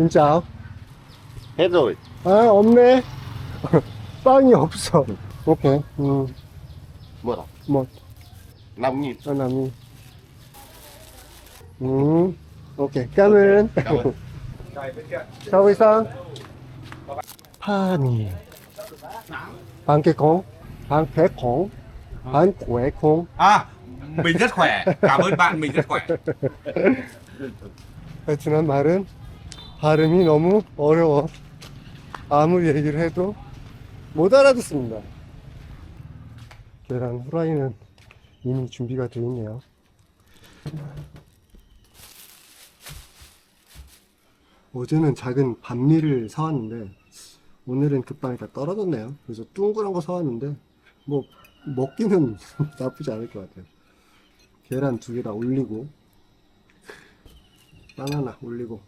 진짜? hết rồi 아, 없네. 빵이 없어. 오케이. 음, một à? một. năm nghìn 하나미. 음, 오케이. 까면. cảm ơn 서울상. 파니. 방개콩. 방개콩. 방개콩. À, mình rất khỏe. Cảm ơn bạn, mình rất khỏe. 베트남 말은 발음이 너무 어려워. 아무리 얘기를 해도 못 알아듣습니다. 계란 후라이는 이미 준비가 되어 있네요. 어제는 작은 반미를 사왔는데 오늘은 급방이 다 떨어졌네요. 그래서 둥그런 거 사왔는데 뭐 먹기는 나쁘지 않을 것 같아요. 계란 두 개 다 올리고 바나나 올리고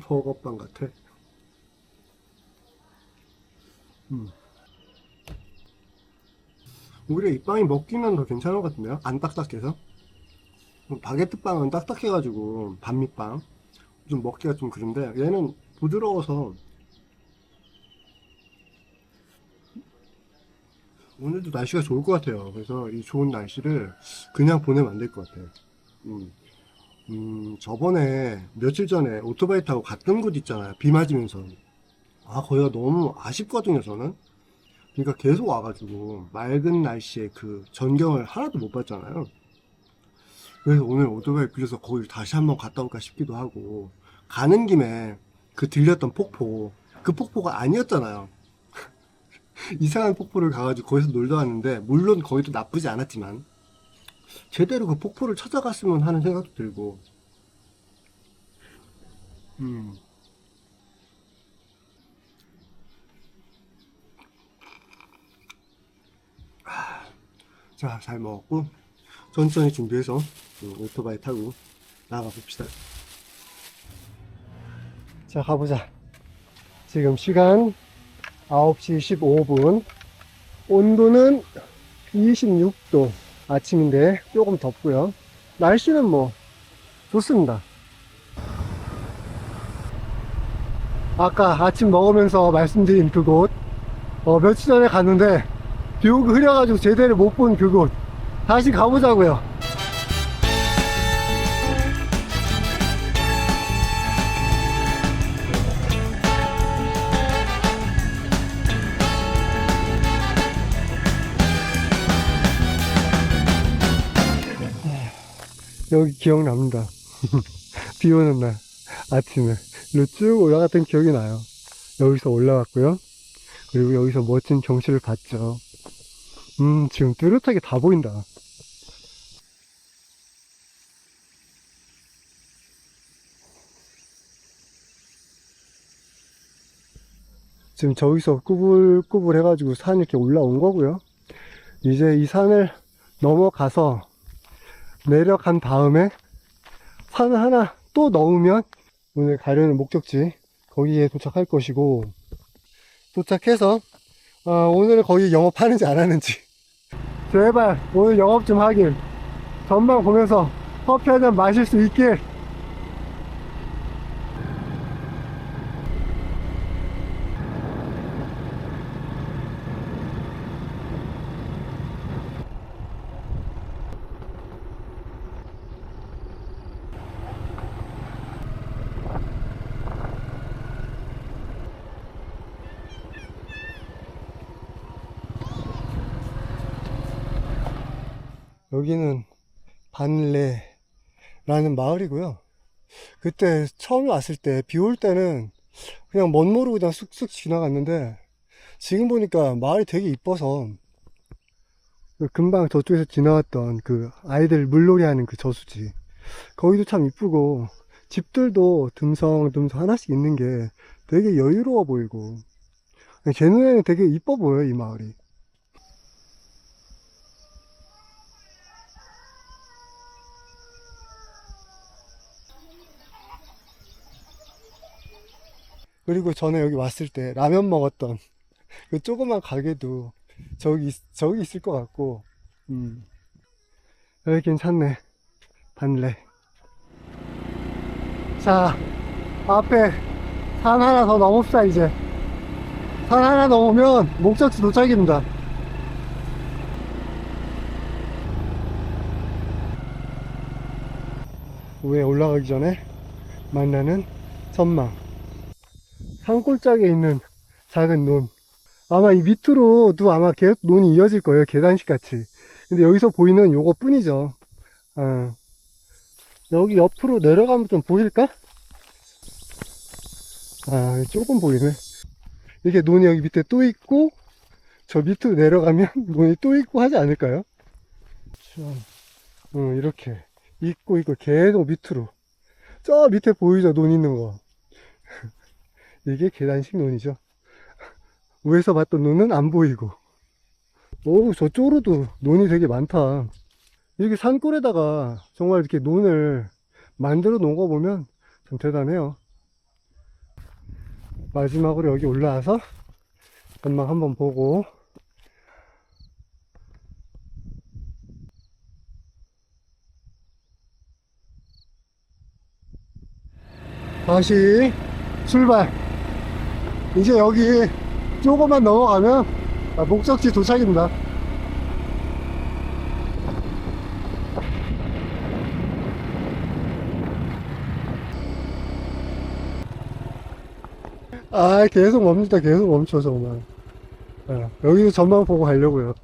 버거빵 같아. 음. 오히려 이 빵이 먹기는 더 괜찮은 것 같은데요? 안 딱딱해서? 바게트 빵은 딱딱해가지고 반미빵 좀 먹기가 좀 그런데 얘는 부드러워서 오늘도 날씨가 좋을 것 같아요. 그래서 이 좋은 날씨를 그냥 보내면 안 될 것 같아요. 음. 음, 저번에 며칠 전에 오토바이 타고 갔던 곳 있잖아요. 비 맞으면서. 아, 거기가 너무 아쉽거든요, 저는. 그러니까 계속 와가지고 맑은 날씨에 그 전경을 하나도 못 봤잖아요. 그래서 오늘 오토바이 빌려서 거기 다시 한번 갔다 올까 싶기도 하고 가는 김에 그 들렸던 폭포 그 폭포가 아니었잖아요. 이상한 폭포를 가가지고 거기서 놀다 왔는데 물론 거기도 나쁘지 않았지만 제대로 그 폭포를 찾아갔으면 하는 생각도 들고, 음. 아, 자, 잘 먹었고, 천천히 준비해서 음, 오토바이 타고 나가 봅시다. 자, 가보자. 지금 시간 9시 15분. 온도는 26도. 아침인데 조금 덥고요. 날씨는 뭐 좋습니다. 아까 아침 먹으면서 말씀드린 그곳 어, 며칠 전에 갔는데 비 오고 흐려가지고 제대로 못 본 그곳 다시 가보자고요. 여기 기억납니다. 비 오는 날 아침에 일로 쭉 올라갔던 기억이 나요. 여기서 올라갔고요. 그리고 여기서 멋진 경치를 봤죠. 음, 지금 뚜렷하게 다 보인다. 지금 저기서 꾸불꾸불 해가지고 산 이렇게 올라온 거고요. 이제 이 산을 넘어가서 내려간 다음에 산 하나 또 넣으면 오늘 가려는 목적지 거기에 도착할 것이고 도착해서 어, 오늘 거기 영업하는지 안 하는지. 제발 오늘 영업 좀 하길. 전망 보면서 커피 한 잔 마실 수 있길 여기는 반레라는 마을이고요. 그때 처음에 왔을 때 비 올 때는 그냥 멋 모르고 그냥 쑥쑥 지나갔는데 지금 보니까 마을이 되게 이뻐서 그 금방 저쪽에서 지나왔던 그 아이들 물놀이 하는 그 저수지. 거기도 참 이쁘고 집들도 듬성듬성 하나씩 있는 게 되게 여유로워 보이고. 제 눈에는 되게 이뻐 보여요 이 마을이 그리고 전에 여기 왔을 때 라면 먹었던 그 조그만 가게도 저기, 있- 저기 있을 것 같고, 음. 여기 괜찮네. 반래. 자, 앞에 산 하나 더 넘읍시다, 이제. 산 하나 넘으면 목적지 도착입니다. 위에 올라가기 전에 만나는 전망. 산골짜기에 있는 작은 논. 아마 이 밑으로도 아마 계속 논이 이어질 거예요. 계단식 같이. 근데 여기서 보이는 요거 뿐이죠. 어. 여기 옆으로 내려가면 좀 보일까? 아, 조금 보이네. 이게 논이 여기 밑에 또 있고, 저 밑으로 내려가면 논이 또 있고 하지 않을까요? 참, 응, 이렇게. 있고, 있고, 계속 밑으로. 저 밑에 보이죠? 논 있는 거. 이게 계단식 논이죠. 위에서 봤던 논은 안 보이고. 오, 저쪽으로도 논이 되게 많다. 이렇게 산골에다가 정말 이렇게 논을 만들어 놓은 거 보면 참 대단해요. 마지막으로 여기 올라와서 전망 한번 보고 다시 출발. 이제 여기 조금만 넘어가면 아, 목적지 도착입니다. 아, 계속 멈춘다, 계속 멈춰, 정말. 아, 여기서 전망 보고 가려고요.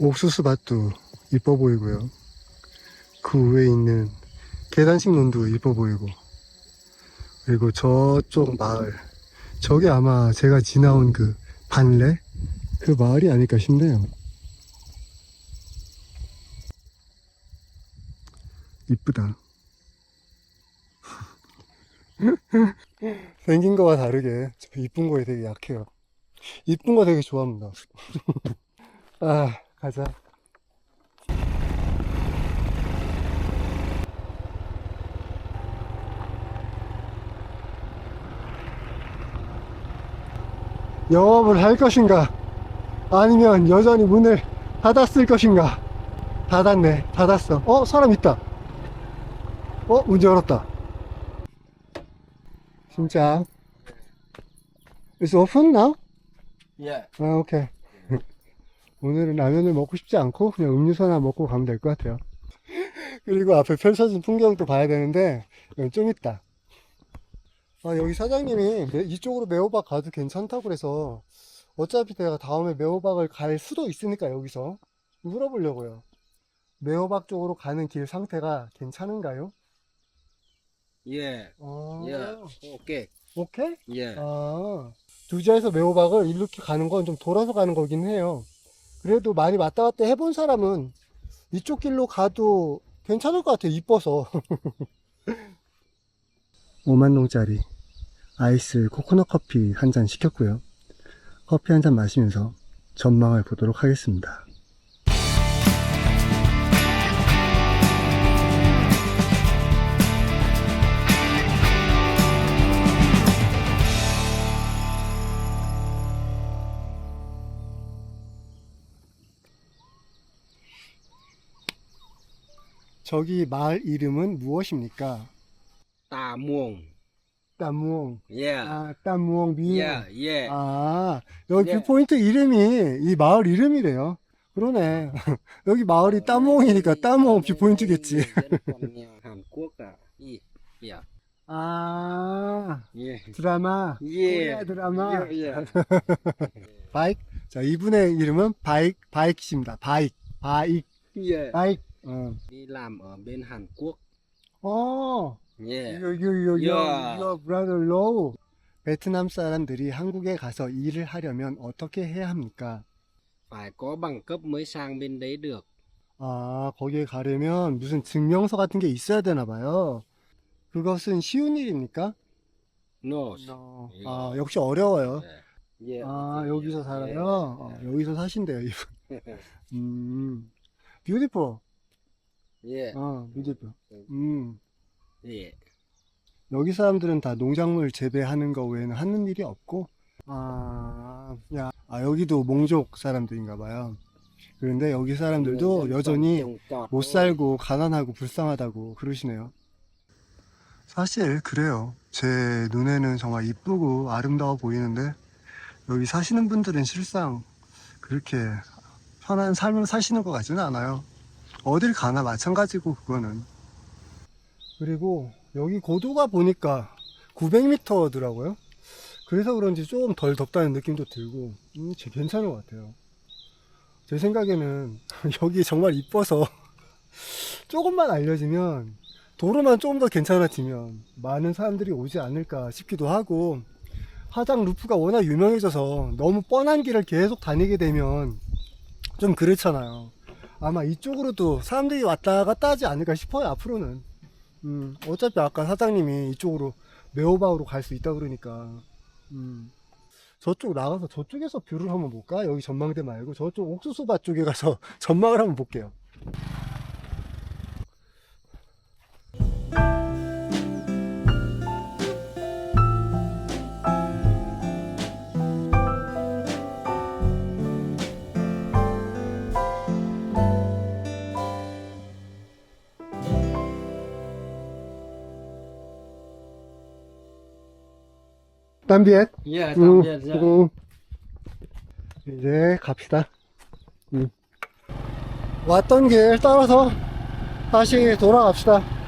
옥수수 밭도 이뻐 보이고요. 그 위에 있는 계단식 논도 이뻐 보이고. 그리고 저쪽 마을. 저게 아마 제가 지나온 그 반래? 그 마을이 아닐까 싶네요. 이쁘다. 생긴 거와 다르게 저 이쁜 거에 되게 약해요. 이쁜 거 되게 좋아합니다. 아, 가자. 영업을 할 것인가? 아니면 여전히 문을 닫았을 것인가? 닫았네. 닫았어. 어, 사람 있다. 어, 문 열었다. 진짜. It's open now? Yeah. 아, 오케이. 오늘은 라면을 먹고 싶지 않고 그냥 음료수 하나 먹고 가면 될 것 같아요. 그리고 앞에 펼쳐진 풍경도 봐야 되는데 좀 있다. 아, 여기 사장님이 매- 이쪽으로 매호박 가도 괜찮다고 그래서 어차피 내가 다음에 매호박을 갈 수도 있으니까 여기서 물어보려고요. 매호박 쪽으로 가는 길 상태가 괜찮은가요? Yeah, 어, yeah, okay, 오케이? yeah. 아, 두자에서 매호박을 이렇게 가는 건 좀 돌아서 가는 거긴 해요. 그래도 많이 왔다 갔다 해본 사람은 이쪽 길로 가도 괜찮을 것 같아요. 이뻐서. 5만 동짜리 아이스 코코넛 커피 한 잔 시켰고요. 커피 한 잔 마시면서 전망을 보도록 하겠습니다. 저기 마을 이름은 무엇입니까? Muồng. 따무옹. Yeah, 아, 따무옹 미. yeah, yeah. 아, 여기 네. 그 포인트 이름이 이 마을 이름이래요. 그러네. 여기 마을이 따무옹이니까 따무옹 뷰 포인트겠지. Vẫn còn nghèo Hàn Quốc à? Y, Yeah, 아, yeah, 드라마. yeah. 코리아 드라마. Yeah, yeah. 바이크. 자, 이분의 이름은 바이크, 바이크입니다. 바이크, 바이크, Yeah. 바이크. 어. Đi làm ở bên Hàn Quốc. 어, Yeah. you, you, you, you, Yeah. your brother low. 베트남 사람들이 한국에 가서 일을 하려면 어떻게 해야 합니까? Phải có bằng cấp mới sang bên đấy được. 아, 거기에 가려면 무슨 증명서 같은 게 있어야 되나 봐요. 그것은 쉬운 일입니까? No. 아, 역시 어려워요. Yeah. Yeah. 아, 여기서 살아요? 어, 여기서 사신대요, 이분. 음, beautiful. Yeah. 어, beautiful. 음, Yeah. 여기 사람들은 다 농작물 재배하는 거 외에는 하는 일이 없고, 아, 야, 아, 여기도 몽족 사람들인가 봐요. 그런데 여기 사람들도 여전히 못 살고 가난하고 불쌍하다고 그러시네요. 사실 그래요. 제 눈에는 정말 이쁘고 아름다워 보이는데 여기 사시는 분들은 실상 그렇게 편한 삶을 사시는 것 같지는 않아요. 어딜 가나 마찬가지고 그거는. 그리고 여기 고도가 보니까 900m더라고요. 그래서 그런지 조금 덜 덥다는 느낌도 들고 음, 제- 괜찮은 것 같아요. 제 생각에는 여기 정말 이뻐서 조금만 알려지면 도로만 조금 더 괜찮아지면 많은 사람들이 오지 않을까 싶기도 하고 화장 루프가 워낙 유명해져서 너무 뻔한 길을 계속 다니게 되면 좀 그렇잖아요. 아마 이쪽으로도 사람들이 왔다 갔다 하지 않을까 싶어요, 앞으로는. 음, 어차피 아까 사장님이 이쪽으로 매호바우로 갈 수 있다 그러니까. 음. 저쪽 나가서 저쪽에서 뷰를 한번 볼까? 여기 전망대 말고 저쪽 옥수수밭 쪽에 가서 전망을 한번 볼게요. 땀비엣 Yeah, 음, tạm biệt rồi. 음. 이제 갑시다. 음. 왔던 길 따라서 다시 돌아갑시다.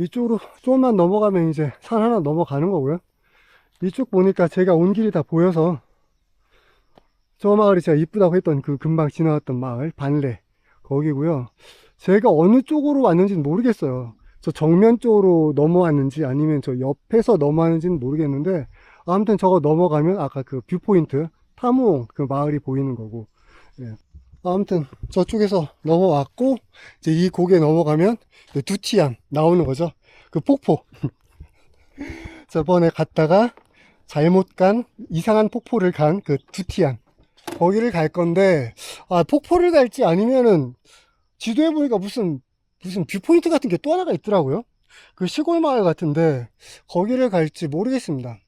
이쪽으로 조금만 넘어가면 이제 산 하나 넘어가는 거고요. 이쪽 보니까 제가 온 길이 다 보여서 저 마을이 제가 이쁘다고 했던 그 금방 지나왔던 마을 반래 거기고요. 제가 어느 쪽으로 왔는지는 모르겠어요. 저 정면 쪽으로 넘어왔는지 아니면 저 옆에서 넘어왔는지는 모르겠는데 아무튼 저거 넘어가면 아까 그 뷰포인트 타무옹 그 마을이 보이는 거고 예. 아무튼 저쪽에서 넘어왔고 이제 이 고개 넘어가면 그 두티안 나오는 거죠. 그 폭포. 저번에 갔다가 잘못 간 이상한 폭포를 간 그 두티안. 거기를 갈 건데 아 폭포를 갈지 아니면은 지도에 보니까 무슨 무슨 뷰포인트 같은 게 또 하나가 있더라고요. 그 시골 마을 같은데 거기를 갈지 모르겠습니다.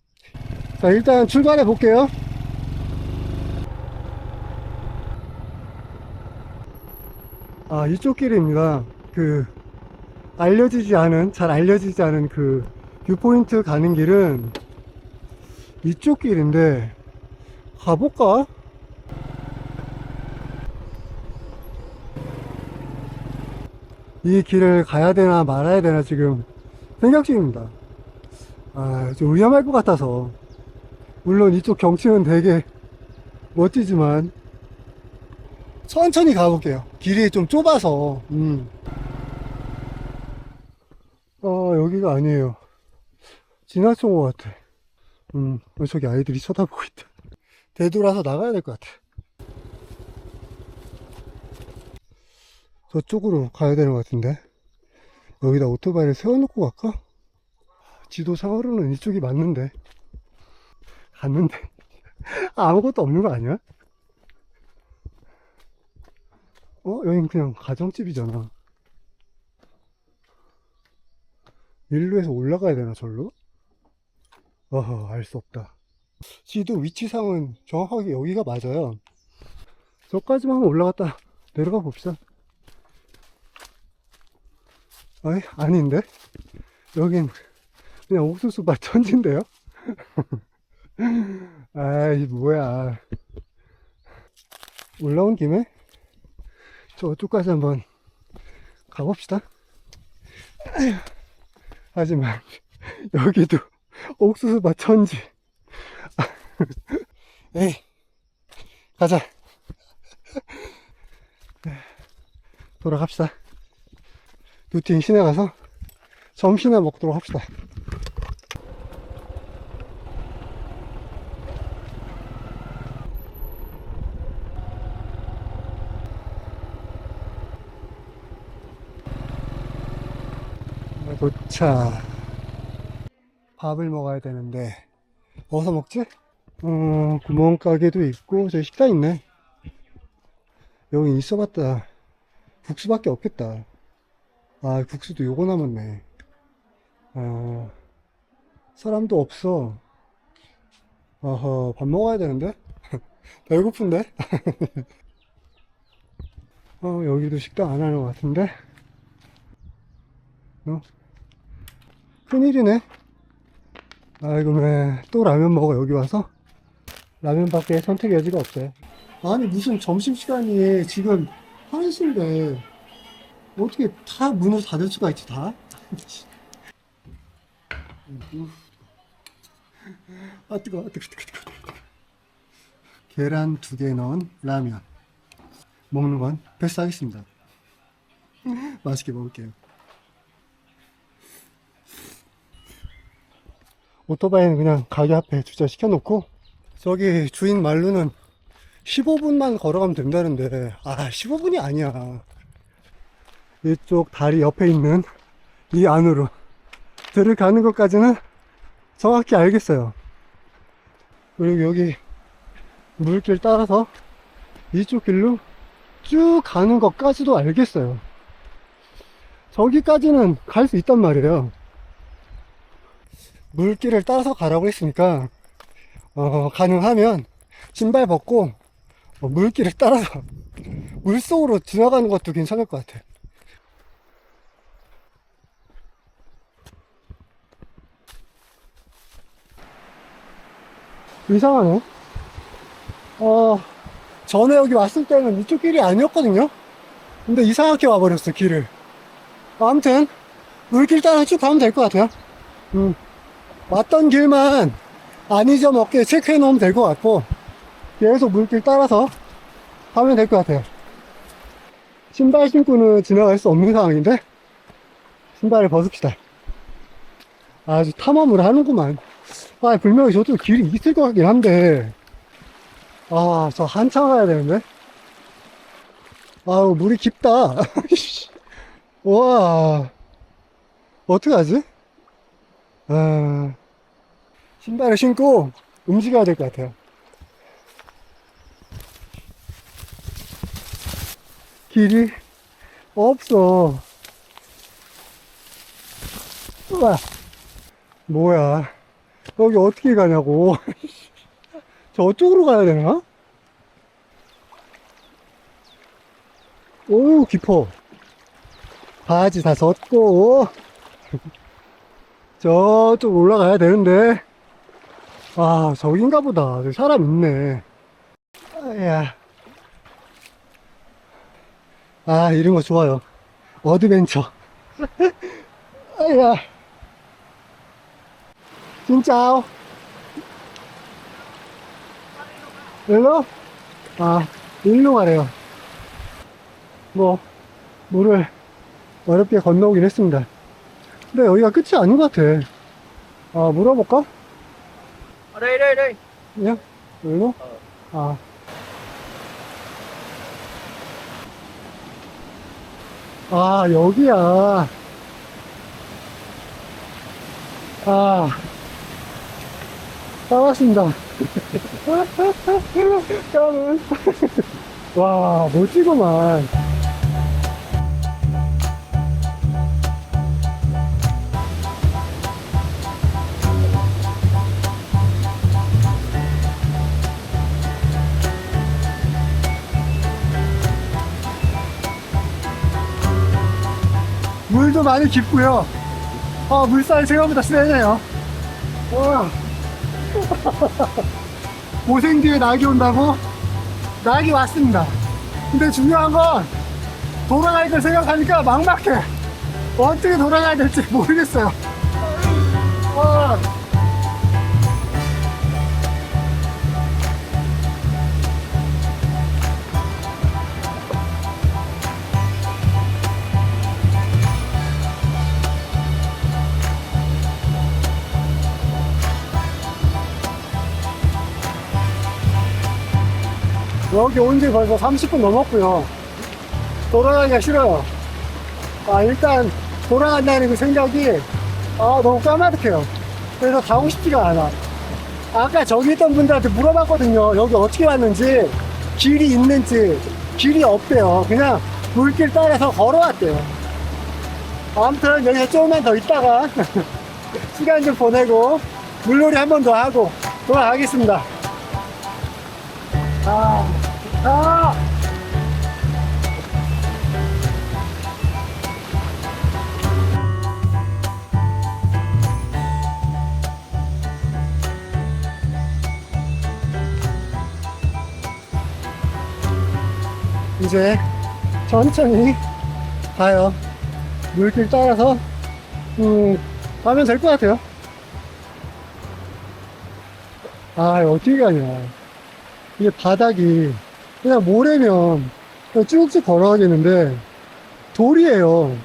자 일단 출발해 볼게요. 아 이쪽 길입니다. 그 알려지지 않은 잘 알려지지 않은 그 뷰포인트 가는 길은 이쪽 길인데 가볼까? 이 길을 가야 되나 말아야 되나 지금 생각 중입니다. 아, 좀 위험할 것 같아서. 물론 이쪽 경치는 되게 멋지지만 천천히 가볼게요. 길이 좀 좁아서. 음. 아, 여기가 아니에요. 지나친 것 같아. 음, 어, 저기 아이들이 쳐다보고 있다. 되돌아서 나가야 될 것 같아. 저쪽으로 가야 되는 것 같은데. 여기다 오토바이를 세워놓고 갈까? 지도상으로는 이쪽이 맞는데. 갔는데. 아무것도 없는 거 아니야? 어? 여긴 그냥 가정집이잖아. 일로 해서 올라가야 되나, 절로? 어허, 알 수 없다. 지도 위치상은 정확하게 여기가 맞아요. 저까지만 한번 올라갔다 내려가 봅시다. 아이, 아닌데? 여긴 그냥 옥수수밭 천지인데요? 아이, 뭐야. 올라온 김에 저쪽까지 한번 가봅시다. 하지만 여기도 옥수수밭 천지. 에이, 가자. 돌아갑시다. 루틴 시내 가서 점심이나 먹도록 합시다. 도착. 밥을 먹어야 되는데, 어디서 먹지? 어, 구멍가게도 있고, 저기 식당 있네. 여기 있어봤다. 국수밖에 없겠다. 아, 국수도 요거 남았네. 아, 사람도 없어. 어허, 밥 먹어야 되는데? 배고픈데? 어, 여기도 식당 안 하는 것 같은데? 어? 큰일이네. 아이고, 매. 또 라면 먹어, 여기 와서? 라면 밖에 선택 여지가 없어요. 아니, 무슨 점심시간이 지금 1시인데, 어떻게 다 문을 닫을 수가 있지, 다? 아, 뜨거워, 뜨거워, 뜨거워, 뜨거워. 계란 두 개 넣은 라면. 먹는 건 패스하겠습니다. 맛있게 먹을게요. 오토바이는 그냥 가게 앞에 주차시켜 놓고, 저기 주인 말로는 15분만 걸어가면 된다는데, 아, 15분이 아니야. 이쪽 다리 옆에 있는 이 안으로 들어가는 것까지는 정확히 알겠어요. 그리고 여기 물길 따라서 이쪽 길로 쭉 가는 것까지도 알겠어요. 저기까지는 갈 수 있단 말이에요. 물길을 따라서 가라고 했으니까, 어, 가능하면 신발 벗고 어, 물길을 따라서 물속으로 지나가는 것도 괜찮을 것 같아. 이상하네. 어, 전에 여기 왔을 때는 이쪽 길이 아니었거든요? 근데 이상하게 와버렸어, 길을. 아무튼, 물길 따라 쭉 가면 될 것 같아요. 음, 왔던 길만 안 잊어먹게 체크해 놓으면 될 것 같고, 계속 물길 따라서 가면 될 것 같아요. 신발 신고는 지나갈 수 없는 상황인데, 신발을 벗읍시다. 아주 탐험을 하는구만. 아, 분명히 저도 길이 있을 것 같긴 한데, 아, 저 한참 가야 되는데? 아우, 물이 깊다. 와, 어떡하지? 아, 신발을 신고 움직여야 될 것 같아요. 길이 없어. 우와, 뭐야. 여기 어떻게 가냐고. 저쪽으로 가야 되나? 오, 깊어. 바지 다 젖고. 저쪽 올라가야 되는데. 아, 저긴가 보다. 사람 있네. 아야. 아, 이런 거 좋아요. 어드벤처. 아야. 진짜오. 일로? 아, 일로 가래요. 뭐, 물을 어렵게 건너오긴 했습니다. 근데 여기가 끝이 아닌 것 같아. 아, 물어볼까? Đây, đây, đây. 예? 일로? 아. 아, 여기야. 아. 따왔습니다. 까는. 와, 멋지구만. 물도 많이 깊고요. 아, 물살이 생각보다 세네요. 와. 고생 뒤에 낙이 온다고? 낙이 왔습니다. 근데 중요한 건 돌아갈 걸 생각하니까 막막해. 어떻게 돌아가야 될지 모르겠어요. 아. 여기 온 지 벌써 30분 넘었고요. 돌아가기가 싫어요. 아, 일단 돌아간다는 그 생각이 아, 너무 까마득해요. 그래서 가고 싶지가 않아. 아까 저기 있던 분들한테 물어봤거든요. 여기 어떻게 왔는지, 길이 있는지, 길이 없대요. 그냥 물길 따라서 걸어왔대요. 아무튼 여기서 조금만 더 있다가 시간 좀 보내고 물놀이 한 번 더 하고 돌아가겠습니다. 아, 아! 이제 천천히 가요. 물길 따라서 음, 가면 될 것 같아요. 아, 어떻게 가냐. 이게 바닥이 그냥 모래면 그냥 쭉쭉 걸어가겠는데 돌이에요.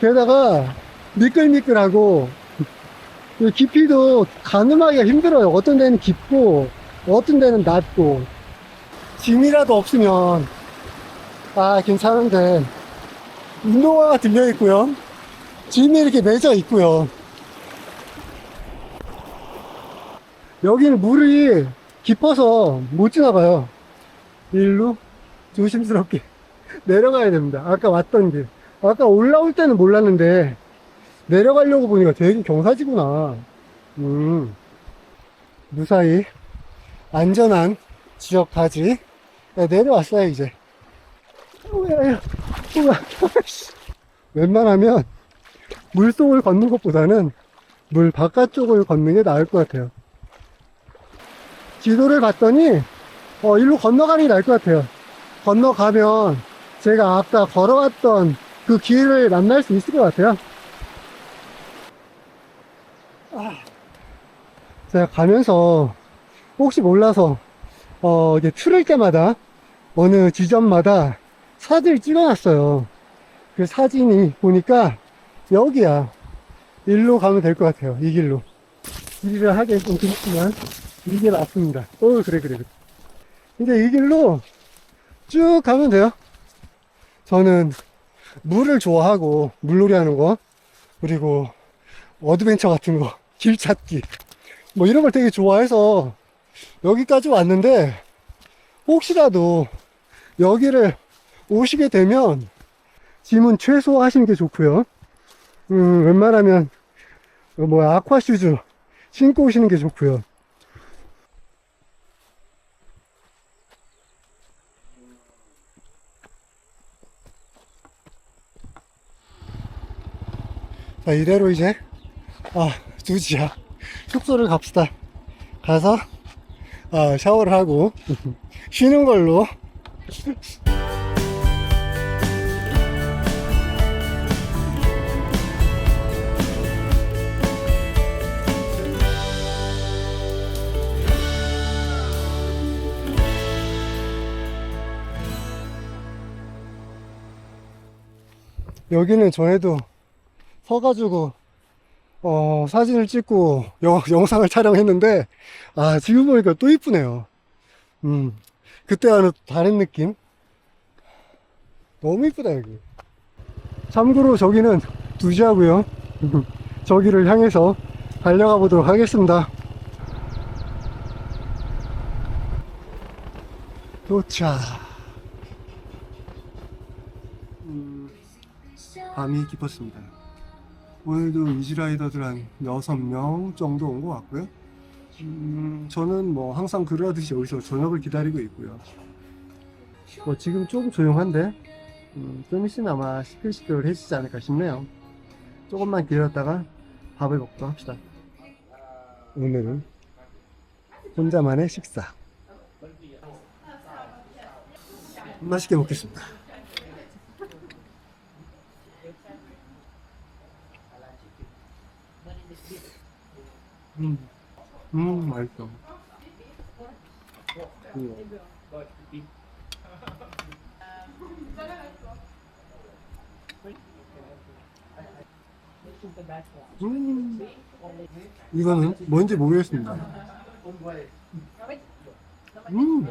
게다가 미끌미끌하고 이 깊이도 가늠하기가 힘들어요. 어떤 데는 깊고 어떤 데는 낮고 짐이라도 없으면 아 괜찮은데 운동화가 들려 있고요. 짐이 이렇게 맺어 있고요. 여기는 물이 깊어서 못 지나가요. 일로 조심스럽게 내려가야 됩니다. 아까 왔던 길. 아까 올라올 때는 몰랐는데 내려가려고 보니까 되게 경사지구나. 음. 무사히 안전한 지역까지 네, 내려왔어요 이제. 웬만하면 물속을 걷는 것보다는 물 바깥쪽을 걷는 게 나을 것 같아요. 지도를 봤더니 어, 일로 건너가는 게 나을 것 같아요. 건너가면 제가 아까 걸어왔던 그 길을 만날 수 있을 것 같아요. 아, 제가 가면서 혹시 몰라서 어, 이제 틀을 때마다 어느 지점마다 사진을 찍어놨어요. 그 사진이 보니까 여기야. 일로 가면 될 것 같아요. 이 길로. 길이를 하기 좀 그렇지만 이게 맞습니다. 어 그래 그래 그래. 이제 이 길로 쭉 가면 돼요. 저는 물을 좋아하고 물놀이 하는 거 그리고 어드벤처 같은 거 길 찾기 뭐 이런 걸 되게 좋아해서 여기까지 왔는데 혹시라도 여기를 오시게 되면 짐은 최소화하시는 게 좋고요. 음, 웬만하면 어, 뭐야 아쿠아 슈즈 신고 오시는 게 좋고요. 자 이대로 이제 아 두지야 숙소를 갑시다. 가서 아, 샤워를 하고 쉬는 걸로 여기는 전에도 서가지고 어, 사진을 찍고 영, 영상을 촬영했는데 아 지금 보니까 또 이쁘네요. 음 그때와는 다른 느낌? 너무 이쁘다 여기. 참고로 저기는 두지하고요. 저기를 향해서 달려가 보도록 하겠습니다. 도착. 음, 밤이 깊었습니다 오늘도 이지라이더들 한 6명 정도 온 것 같고요. 음, 저는 뭐 항상 그러듯이 여기서 저녁을 기다리고 있고요. 뭐 지금 조금 조용한데, 음, 좀 있으면 아마 시끌시끌 해지지 않을까 싶네요. 조금만 기다렸다가 밥을 먹도록 합시다. 오늘은 혼자만의 식사. 맛있게 먹겠습니다. 음, 음, 맛있어. 음. 음, 이거는 뭔지 모르겠습니다. 음,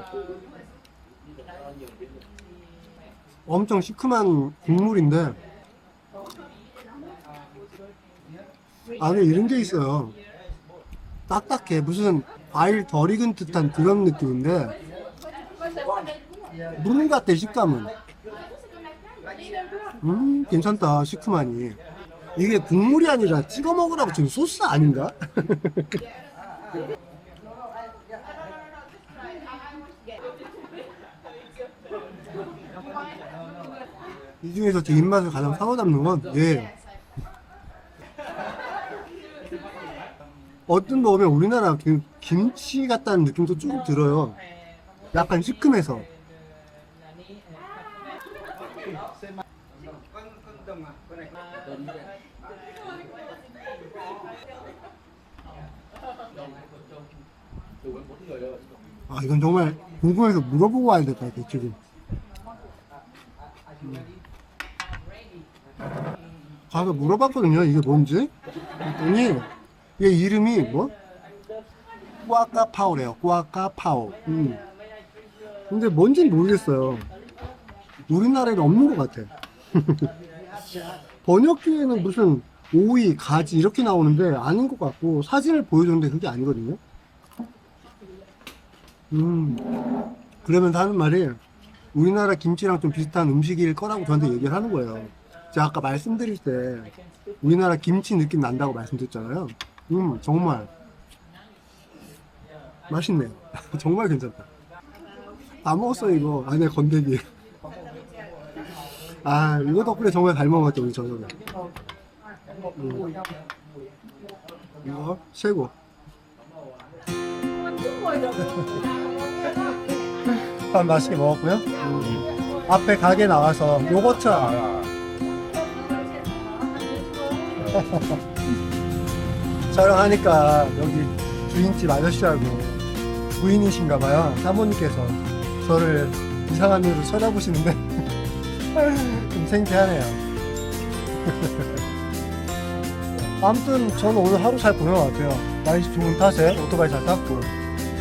엄청 시큼한 국물인데 안에 이런 게 있어요. 딱딱해. 무슨 과일 덜 익은 듯한 그런 느낌인데, 물 같아, 식감은. 음, 괜찮다, 시큼하니. 이게 국물이 아니라 찍어 먹으라고 지금 소스 아닌가? 이 중에서 제 입맛을 가장 사로잡는 건 얘예 어떤 거 보면 우리나라 그 김치 같다는 느낌도 쭉 들어요. 약간 시큼해서. 아, 이건 정말 궁금해서 물어보고 와야 될 것 같아, 지금. 음. 가서 물어봤거든요, 이게 뭔지. 그랬더니, 얘 이름이 뭐? 꾸아까파오래요, 꾸아까파오. 음. 근데 뭔진 모르겠어요. 우리나라에는 없는 것 같아. 번역기에는 무슨 오이, 가지 이렇게 나오는데 아닌 것 같고 사진을 보여줬는데 그게 아니거든요. 음, 그러면서 하는 말이 우리나라 김치랑 좀 비슷한 음식일 거라고 저한테 얘기를 하는 거예요. 제가 아까 말씀드릴 때 우리나라 김치 느낌 난다고 말씀드렸잖아요. 음, 정말 맛있네요. 정말 괜찮다. 다 먹었어요, 이거. 안에 건더기. 아, 이거 덕분에 정말 잘 먹었죠, 우리 저녁에. 음. 이거 최고. 밥 맛있게 먹었고요. 음. 앞에 가게 나와서 요거트. 촬영하니까 여기 주인집 아저씨하고 부인이신가 봐요. 사모님께서 저를 이상한 눈으로 쳐다보시는데 좀 창피하네요. 아무튼 저는 오늘 하루 잘 보낸 것 같아요. 날씨 좋은 탓에 오토바이 잘 탔고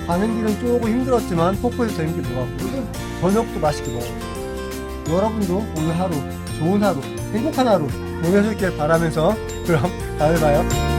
가는 길은 조금 힘들었지만 폭포에서 재밌게 놀았고 저녁도 맛있게 먹었고 여러분도 오늘 하루 좋은 하루 행복한 하루 보내셨길 바라면서 그럼 다음에 봐요.